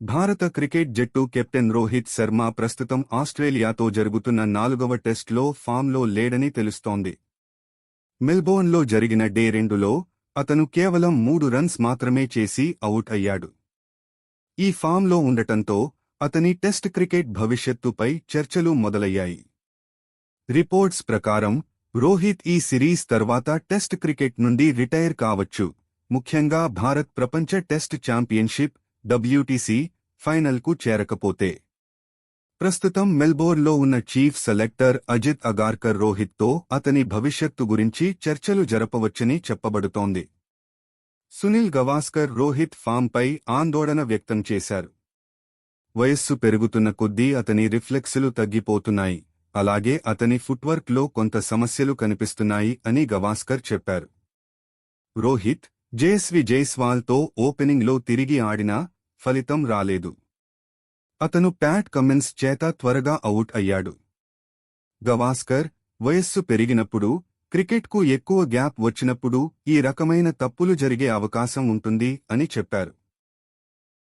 భారత క్రికెట్ జట్టు కెప్టెన్ రోహిత్ శర్మ ప్రస్తుతం ఆస్ట్రేలియాతో జరుగుతున్న నాలుగవ టెస్టులో ఫామ్లో లేడని తెలుస్తోంది. మెల్బోర్న్లో జరిగిన డే రెండులో అతను కేవలం మూడు రన్స్ మాత్రమే చేసి అవుట్ అయ్యాడు. ఈ ఫామ్లో ఉండటంతో అతని టెస్ట్ క్రికెట్ భవిష్యత్తుపై చర్చలు మొదలయ్యాయి. రిపోర్ట్స్ ప్రకారం రోహిత్ ఈ సిరీస్ తర్వాత టెస్ట్ క్రికెట్ నుండి రిటైర్ కావచ్చు. ముఖ్యంగా భారత్ ప్రపంచ టెస్ట్ ఛాంపియన్షిప్ డబ్ల్యూటీసీ ఫైనల్కు చేరకపోతే. ప్రస్తుతం మెల్బోర్న్లో ఉన్న చీఫ్ సెలెక్టర్ అజిత్ అగార్కర్ రోహిత్తో అతని భవిష్యత్తు గురించి చర్చలు జరపవచ్చని చెప్పబడుతోంది. సునీల్ గవాస్కర్ రోహిత్ ఫామ్పై ఆందోళన వ్యక్తం చేశారు. వయస్సు పెరుగుతున్న కొద్దీ అతని రిఫ్లెక్సులు తగ్గిపోతున్నాయి. అలాగే అతని ఫుట్వర్క్లో కొంత సమస్యలు కనిపిస్తున్నాయి అని గవాస్కర్ చెప్పారు. రోహిత్ జేస్వి జైస్వాల్తో ఓపెనింగ్లో తిరిగి ఆడినా ఫలితం రాలేదు. అతను ప్యాట్ కమిన్స్ చేత త్వరగా అవుట్ అయ్యాడు. గవాస్కర్ వయస్సు పెరిగినప్పుడు క్రికెట్కు ఎక్కువ గ్యాప్ వచ్చినప్పుడు ఈ రకమైన తప్పులు జరిగే అవకాశం ఉంటుంది అని చెప్పారు.